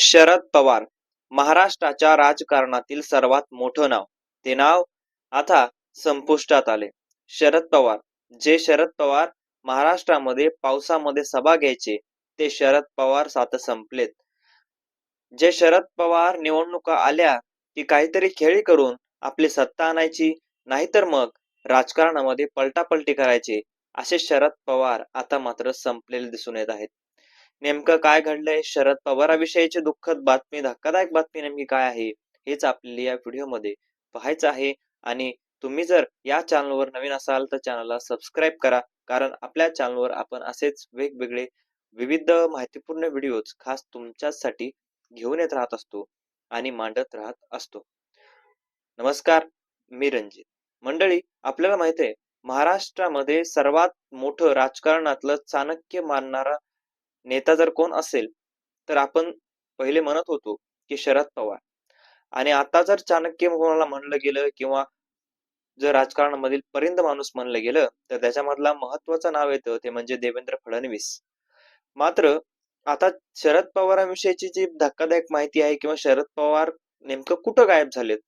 शरद पवार महाराष्ट्राच्या राजकारणातील सर्वात मोठं नाव. ते नाव आता संपुष्टात आले. शरद पवार. जे शरद पवार महाराष्ट्रामध्ये पावसामध्ये सभा घ्यायचे ते शरद पवार सात संपलेत. जे शरद पवार निवडणुका आल्या की काहीतरी खेळी करून आपली सत्ता आणायची नाहीतर मग राजकारणामध्ये पलटापलटी करायची असे शरद पवार आता मात्र संपलेले दिसून येत आहेत. नेमकं काय घडलंय? शरद पवाराविषयीची दुःखद बातमी धक्कादायक बातमी नेमकी काय आहे? हेच आपल्याला या व्हिडिओमध्ये पाहायचं आहे. आणि तुम्ही जर या चॅनलवर नवीन असाल तर चॅनलला सबस्क्राईब करा. कारण आपल्या चॅनलवर आपण असेच वेगवेगळे विविध माहितीपूर्ण व्हिडिओज खास तुमच्यासाठी घेऊन येत राहत असतो आणि मांडत राहत असतो. नमस्कार मी रंजित मंडळी आपल्याला माहिती आहे महाराष्ट्रामध्ये सर्वात मोठं राजकारणातलं चाणक्य मानणारा नेता जर कोण असेल तर आपण पहिले म्हणत होतो की शरद पवार. आणि आता जर चाणक्य कोणाला म्हणलं गेलं किंवा जर राजकारणामधील परिंद माणूस म्हणलं गेलं तर त्याच्यामधला महत्वाचं नाव येतं ते म्हणजे देवेंद्र फडणवीस. मात्र आता शरद पवारांविषयीची जी धक्कादायक माहिती आहे किंवा शरद पवार नेमकं कुठं गायब झालेत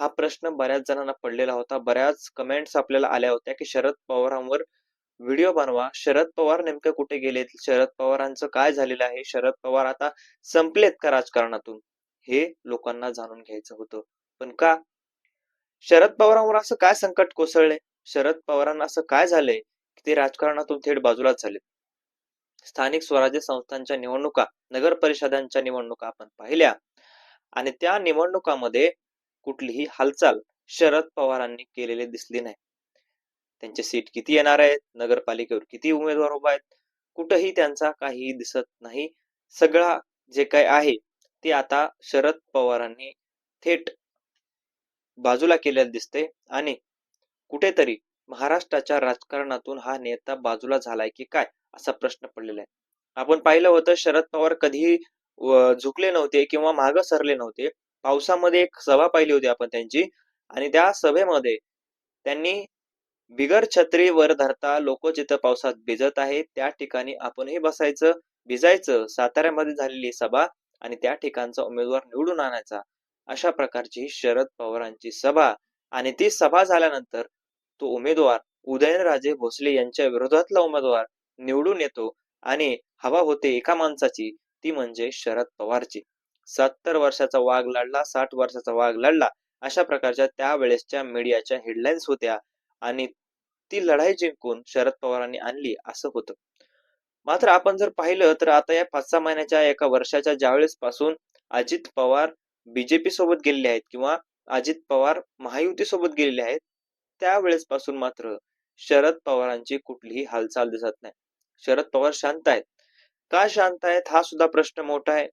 हा प्रश्न बऱ्याच जणांना पडलेला होता. बऱ्याच कमेंट्स आपल्याला आल्या होत्या की शरद पवारांवर व्हिडिओ बनवा. शरद पवार नेमके कुठे गेलेत? शरद पवारांचं काय झालेलं आहे? शरद पवार आता संपलेत का राजकारणातून? हे लोकांना जाणून घ्यायचं होतं. पण का? शरद पवारांवर असं काय संकट कोसळले शरद पवारांना असं काय झालंय की ते राजकारणातून थेट बाजूलाच झाले स्थानिक स्वराज्य संस्थांच्या निवडणुका नगर परिषदांच्या निवडणुका आपण पाहिल्या. आणि त्या निवडणुकामध्ये कुठलीही हालचाल शरद पवारांनी केलेली दिसली नाही. त्यांचे सीट किती येणार आहेत? नगरपालिकेवर किती उमेदवार उभा आहेत? कुठंही त्यांचा काही दिसत नाही. सगळा जे काय आहे ते आता शरद पवारांनी थेट बाजूला केलेलं दिसते आणि कुठेतरी महाराष्ट्राच्या राजकारणातून हा नेता बाजूला झालाय की काय असा प्रश्न पडलेला आहे. आपण पाहिलं होतं शरद पवार कधीही झुकले नव्हते किंवा माग सरले नव्हते. पावसामध्ये एक सभा पाहिली होती आपण त्यांची. आणि त्या सभेमध्ये त्यांनी बिगर छत्री वर धरता लोक जिथं पावसात भिजत आहे त्या ठिकाणी आपणही बसायचं भिजायचं. साताऱ्यामध्ये झालेली सभा आणि त्या ठिकाणचा उमेदवार निवडून आणायचा. अशा प्रकारची शरद पवारांची सभा आणि ती सभा झाल्यानंतर तो उमेदवार उदयनराजे भोसले यांच्या विरोधातला उमेदवार निवडून येतो आणि हवा होते एका माणसाची ती म्हणजे शरद पवारची. सत्तर वर्षाचा वाघ लढला साठ वर्षाचा वाघ लढला अशा प्रकारच्या त्यावेळेसच्या मीडियाच्या हेडलाईन्स होत्या आणि ती लढाई जिंकून शरद पवारांनी आणली असं होतं. मात्र आपण जर पाहिलं तर आता या पाच सहा महिन्याच्या एका वर्षाच्या ज्यावेळेस पासून अजित पवार बीजेपी सोबत गेलेले आहेत किंवा अजित पवार महायुती सोबत गेलेले आहेत त्यावेळेस पासून मात्र शरद पवारांची कुठलीही हालचाल दिसत नाही. शरद पवार शांत आहेत. का शांत आहेत हा सुद्धा प्रश्न मोठा आहे.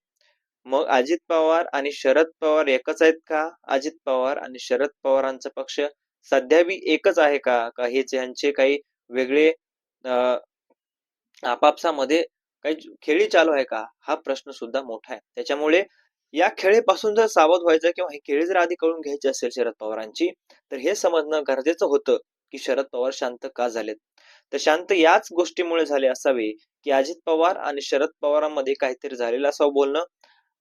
मग अजित पवार आणि शरद पवार एकच आहेत का? अजित पवार आणि शरद पवारांचा पक्ष सध्या बी एकच आहे का? का हे यांचे काही वेगळे अं, आपापसामध्ये काही खेळी चालू आहे का? हा प्रश्न सुद्धा मोठा आहे. त्याच्यामुळे या खेळीपासून जर सावध व्हायचं किंवा ही खेळी जर आधी कळून घ्यायची असेल शरद पवारांची तर हे समजणं गरजेचं होतं की शरद पवार शांत का झालेत? तर शांत याच गोष्टीमुळे झाले असावे की अजित पवार आणि शरद पवारांमध्ये काहीतरी झालेलं असावं बोलणं.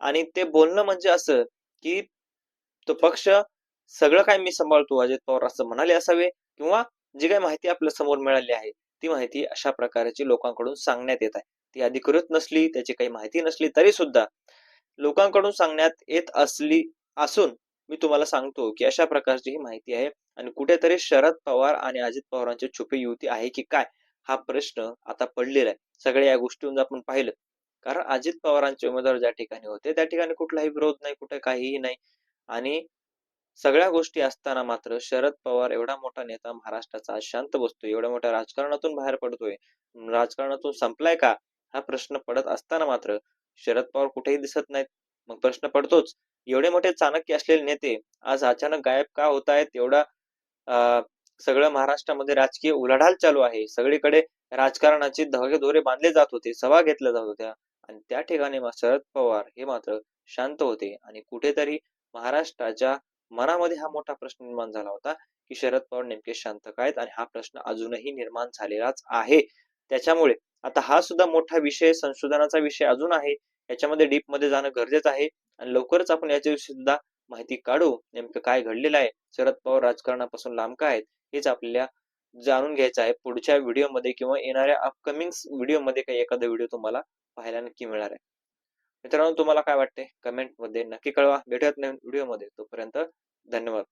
आणि ते बोलणं म्हणजे असं की तो पक्ष सगळं काय मी सांभाळतो अजित पवार असं म्हणाले असावे किंवा जी काही माहिती आपल्यासमोर मिळाली आहे ती माहिती अशा प्रकारची लोकांकडून सांगण्यात येत आहे. ती अधिकृत नसली त्याची काही माहिती नसली तरी सुद्धा लोकांकडून सांगण्यात येत असली असून मी तुम्हाला सांगतो की अशा प्रकारची ही माहिती आहे आणि कुठेतरी शरद पवार आणि अजित पवारांची छुपी युती आहे की काय हा प्रश्न आता पडलेला आहे. सगळ्या या गोष्टीहून आपण पाहिलं. कारण अजित पवारांचे उमेदवार ज्या ठिकाणी होते त्या ठिकाणी कुठलाही विरोध नाही कुठे काहीही नाही. आणि सगळ्या गोष्टी असताना मात्र शरद पवार एवढा मोठा नेता महाराष्ट्राचा शांत बसतोय एवढ्या मोठ्या राजकारणातून बाहेर पडतोय. राजकारणातून संपलाय का? हा प्रश्न पडत असताना मात्र शरद पवार कुठेही दिसत नाहीत. मग प्रश्न पडतोच. एवढे मोठे चाणक्य असलेले नेते आज अचानक गायब का होत आहेत एवढा अं, सगळं महाराष्ट्रामध्ये राजकीय उलाढाल चालू आहे. सगळीकडे राजकारणाचे धागे दोरे बांधले जात होते सभा घेतल्या जात होत्या. आणि त्या ठिकाणी शरद पवार हे मात्र शांत होते. आणि कुठेतरी महाराष्ट्राच्या मनामध्ये हा मोठा प्रश्न निर्माण झाला होता की शरद पवार नेमके शांत आहेत? आणि हा प्रश्न अजूनही निर्माण झालेलाच आहे. त्याच्यामुळे आता हा सुद्धा मोठा विषय संशोधनाचा विषय अजून आहे. याच्यामध्ये डीपमध्ये जाणं गरजेचं आहे. आणि लवकरच आपण याच्याविषयी सुद्धा माहिती काढू नेमकं काय घडलेलं आहे शरद पवार राजकारणापासून लांब काय आहेत हेच आपल्याला जाणून घ्यायचं आहे. पुढच्या व्हिडिओमध्ये किंवा येणाऱ्या अपकमिंग व्हिडिओमध्ये काही एखादा व्हिडिओ तुम्हाला पाहायला नक्की मिळणार आहे. मित्रांनो तुम्हाला काय वाटते? कमेंटमध्ये नक्की कळवा. भेटूयात नवीन व्हिडिओमध्ये तोपर्यंत धन्यवाद.